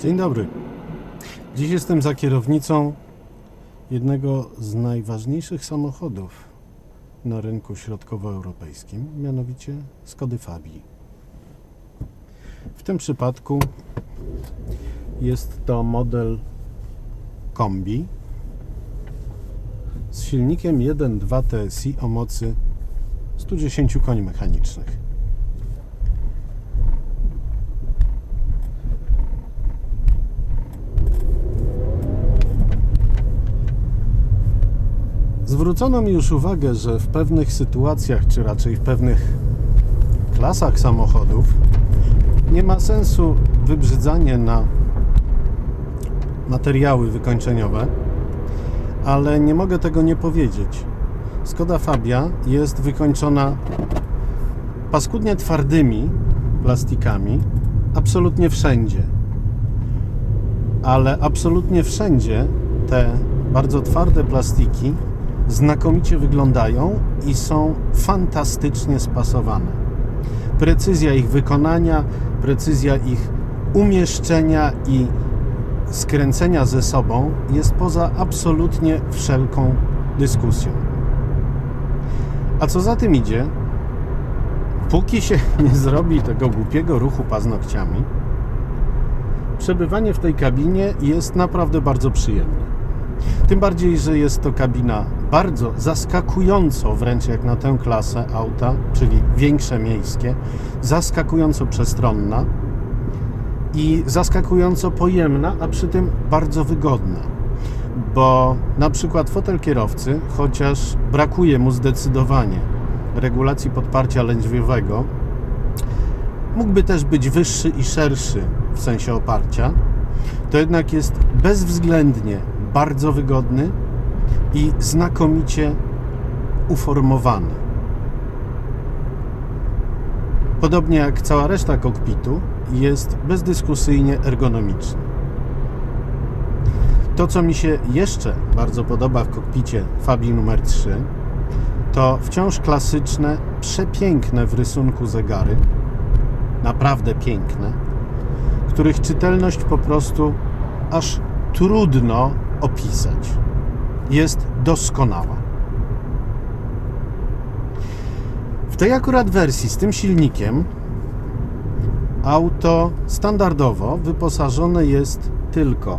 Dzień dobry. Dziś jestem za kierownicą jednego z najważniejszych samochodów na rynku środkowoeuropejskim, mianowicie Skody Fabii. W tym przypadku jest to model kombi z silnikiem 1.2 TSI o mocy 110 koni mechanicznych. Zwrócono mi już uwagę, że w pewnych sytuacjach, czy raczej w pewnych klasach samochodów, nie ma sensu wybrzydzanie na materiały wykończeniowe, ale nie mogę tego nie powiedzieć. Skoda Fabia jest wykończona paskudnie twardymi plastikami absolutnie wszędzie. Ale absolutnie wszędzie te bardzo twarde plastiki znakomicie wyglądają i są fantastycznie spasowane. Precyzja ich wykonania, precyzja ich umieszczenia i skręcenia ze sobą jest poza absolutnie wszelką dyskusją. A co za tym idzie, póki się nie zrobi tego głupiego ruchu paznokciami, przebywanie w tej kabinie jest naprawdę bardzo przyjemne. Tym bardziej, że jest to kabina bardzo zaskakująco, wręcz jak na tę klasę auta, czyli większe miejskie, zaskakująco przestronna i zaskakująco pojemna, a przy tym bardzo wygodna. Bo na przykład fotel kierowcy, chociaż brakuje mu zdecydowanie regulacji podparcia lędźwiowego, mógłby też być wyższy i szerszy w sensie oparcia, to jednak jest bezwzględnie bardzo wygodny i znakomicie uformowany. Podobnie jak cała reszta kokpitu, jest bezdyskusyjnie ergonomiczny. To, co mi się jeszcze bardzo podoba w kokpicie Fabii numer 3, to wciąż klasyczne, przepiękne w rysunku zegary, naprawdę piękne, których czytelność po prostu aż trudno opisać. Jest doskonała. W tej akurat wersji z tym silnikiem auto standardowo wyposażone jest tylko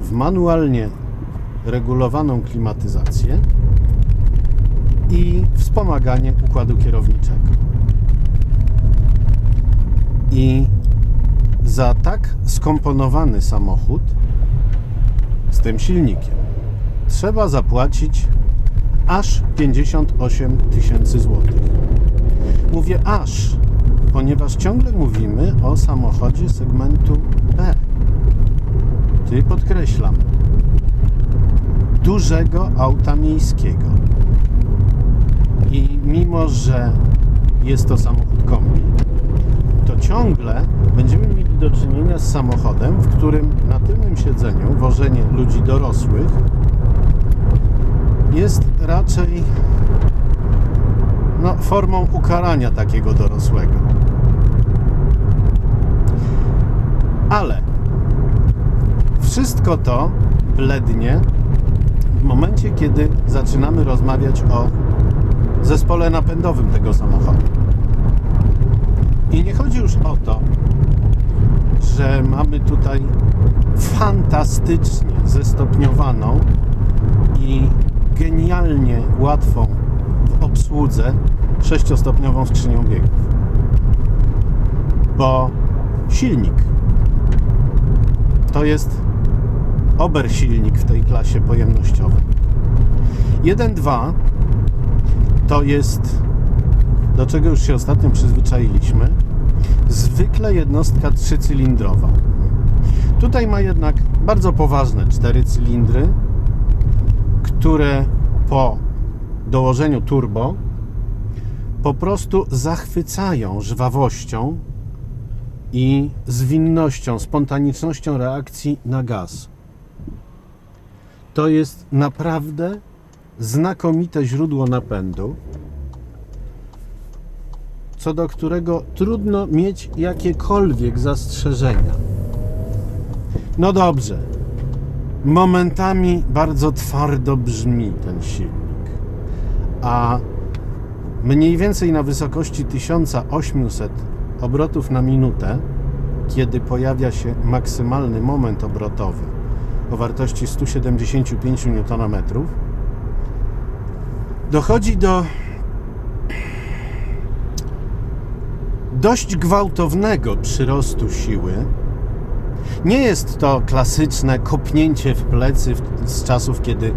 w manualnie regulowaną klimatyzację i wspomaganie układu kierowniczego. I za tak skomponowany samochód z tym silnikiem trzeba zapłacić aż 58 tysięcy złotych. Mówię aż, ponieważ ciągle mówimy o samochodzie segmentu B. Ty podkreślam, dużego auta miejskiego. I mimo, że jest to samochód kombi, ciągle będziemy mieli do czynienia z samochodem, w którym na tylnym siedzeniu wożenie ludzi dorosłych jest raczej no, formą ukarania takiego dorosłego. Ale wszystko to blednie w momencie, kiedy zaczynamy rozmawiać o zespole napędowym tego samochodu. I nie chodzi już o to, że mamy tutaj fantastycznie zestopniowaną i genialnie łatwą w obsłudze sześciostopniową skrzynią biegów. Bo silnik to jest ober silnik w tej klasie pojemnościowej. 1.2 to jest do czego już się ostatnio przyzwyczailiśmy, zwykle jednostka trzycylindrowa. Tutaj ma jednak bardzo poważne cztery cylindry, które po dołożeniu turbo po prostu zachwycają żwawością i zwinnością, spontanicznością reakcji na gaz. To jest naprawdę znakomite źródło napędu co do którego trudno mieć jakiekolwiek zastrzeżenia. No dobrze. Momentami bardzo twardo brzmi ten silnik. A mniej więcej na wysokości 1800 obrotów na minutę, kiedy pojawia się maksymalny moment obrotowy o wartości 175 Nm, dochodzi do dość gwałtownego przyrostu siły. Nie jest to klasyczne kopnięcie w plecy z czasów, kiedy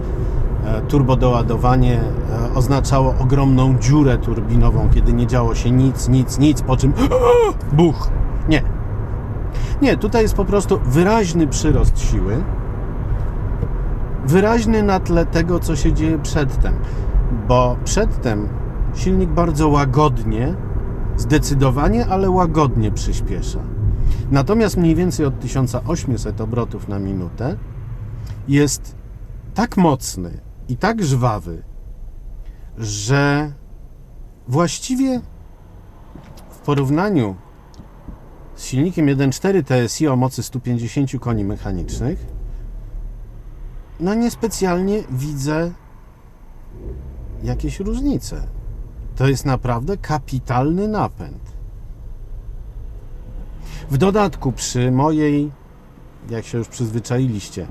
e, turbodoładowanie e, oznaczało ogromną dziurę turbinową, kiedy nie działo się nic, nic, nic, po czym buch. Nie. Nie, tutaj jest po prostu wyraźny przyrost siły, wyraźny na tle tego, co się dzieje przedtem, bo przedtem silnik bardzo łagodnie, zdecydowanie, ale łagodnie przyspiesza. Natomiast mniej więcej od 1800 obrotów na minutę jest tak mocny i tak żwawy, że właściwie w porównaniu z silnikiem 1.4 TSI o mocy 150 koni mechanicznych, no niespecjalnie widzę jakieś różnice. To jest naprawdę kapitalny napęd. W dodatku przy mojej, jak się już przyzwyczailiście,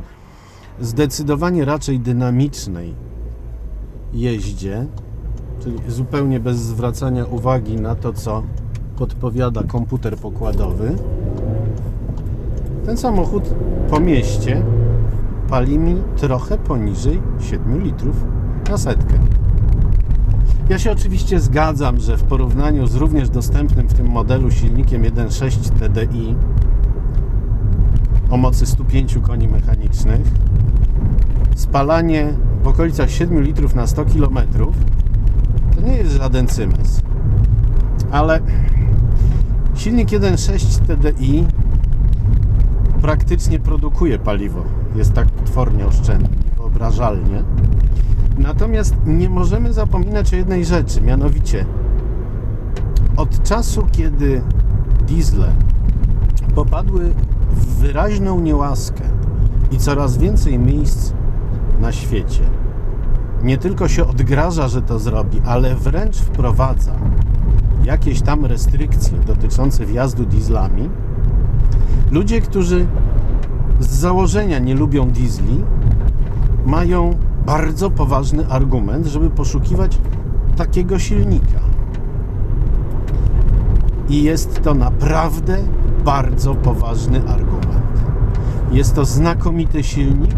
zdecydowanie raczej dynamicznej jeździe, czyli zupełnie bez zwracania uwagi na to, co podpowiada komputer pokładowy, ten samochód po mieście pali mi trochę poniżej 7 litrów na setkę. Ja się oczywiście zgadzam, że w porównaniu z również dostępnym w tym modelu silnikiem 1.6 TDI o mocy 105 koni mechanicznych spalanie w okolicach 7 litrów na 100 km to nie jest żaden cymes. Ale silnik 1.6 TDI praktycznie produkuje paliwo. Jest tak potwornie oszczędny, wyobrażalnie. Natomiast nie możemy zapominać o jednej rzeczy, mianowicie od czasu, kiedy diesle popadły w wyraźną niełaskę i coraz więcej miejsc na świecie nie tylko się odgraża, że to zrobi, ale wręcz wprowadza jakieś tam restrykcje dotyczące wjazdu dieslami, ludzie, którzy z założenia nie lubią diesli, mają bardzo poważny argument, żeby poszukiwać takiego silnika. I jest to naprawdę bardzo poważny argument. Jest to znakomity silnik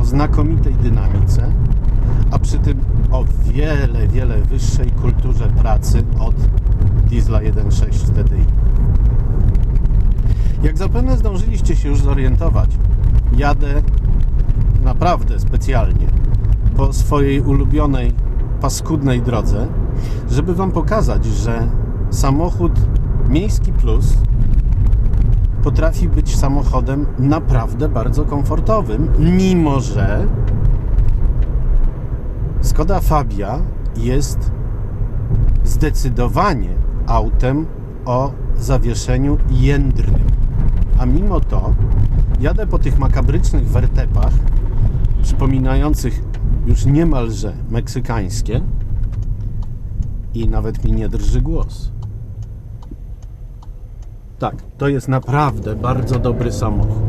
o znakomitej dynamice, a przy tym o wiele, wiele wyższej kulturze pracy od diesla 1.6 TDI. Jak zapewne zdążyliście się już zorientować, jadę naprawdę specjalnie po swojej ulubionej, paskudnej drodze, żeby Wam pokazać, że samochód Miejski Plus potrafi być samochodem naprawdę bardzo komfortowym, mimo że Skoda Fabia jest zdecydowanie autem o zawieszeniu jędrnym. A mimo to jadę po tych makabrycznych wertepach, przypominających już niemalże meksykańskie i nawet mi nie drży głos. Tak, to jest naprawdę bardzo dobry samochód.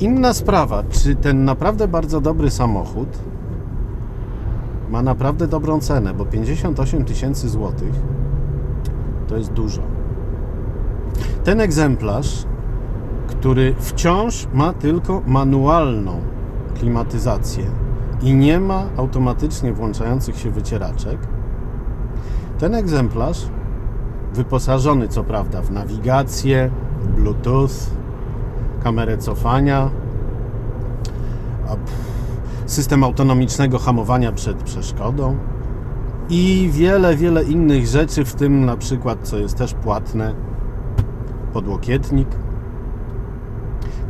Inna sprawa, czy ten naprawdę bardzo dobry samochód ma naprawdę dobrą cenę, bo 58 tysięcy złotych to jest dużo. Ten egzemplarz, który wciąż ma tylko manualną klimatyzację i nie ma automatycznie włączających się wycieraczek, ten egzemplarz, wyposażony co prawda w nawigację, Bluetooth, kamerę cofania, system autonomicznego hamowania przed przeszkodą i wiele, wiele innych rzeczy, w tym na przykład, co jest też płatne, podłokietnik,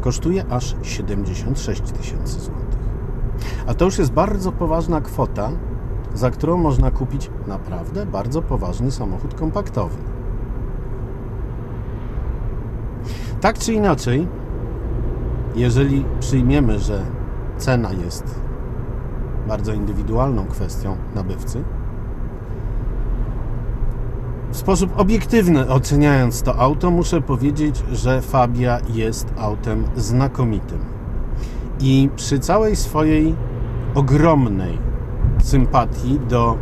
kosztuje aż 76 tysięcy złotych. A to już jest bardzo poważna kwota, za którą można kupić naprawdę bardzo poważny samochód kompaktowy. Tak czy inaczej, jeżeli przyjmiemy, że cena jest bardzo indywidualną kwestią nabywcy, sposób obiektywny oceniając to auto, muszę powiedzieć, że Fabia jest autem znakomitym. I przy całej swojej ogromnej sympatii do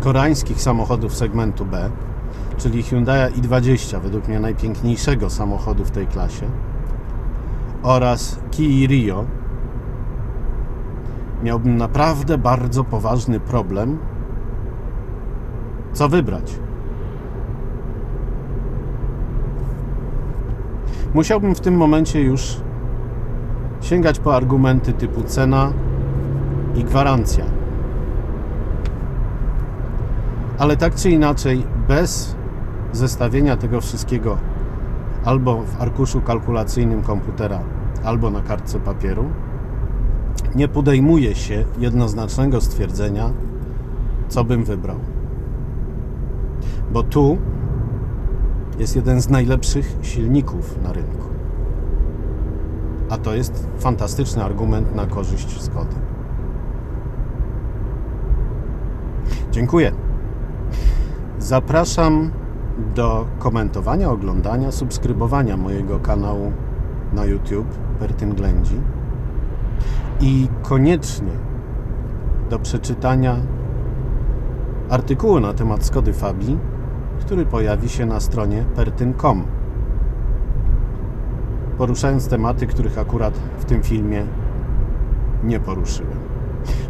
koreańskich samochodów segmentu B, czyli Hyundai i20, według mnie najpiękniejszego samochodu w tej klasie, oraz Kia Rio, miałbym naprawdę bardzo poważny problem, co wybrać. Musiałbym w tym momencie już sięgać po argumenty typu cena i gwarancja. Ale tak czy inaczej, bez zestawienia tego wszystkiego albo w arkuszu kalkulacyjnym komputera, albo na kartce papieru, nie podejmuje się jednoznacznego stwierdzenia, co bym wybrał. Bo tu jest jeden z najlepszych silników na rynku. A to jest fantastyczny argument na korzyść Skody. Dziękuję. Zapraszam do komentowania, oglądania, subskrybowania mojego kanału na YouTube Pertyn Ględzi i koniecznie do przeczytania artykułu na temat Skody Fabii, który pojawi się na stronie pertyn.com poruszając tematy, których akurat w tym filmie nie poruszyłem.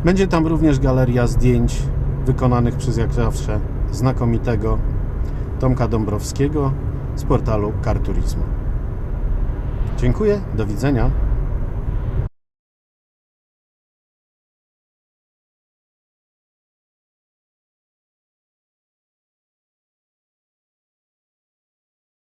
Będzie tam również galeria zdjęć wykonanych przez jak zawsze znakomitego Tomka Dąbrowskiego z portalu Karturizmu. Dziękuję, do widzenia.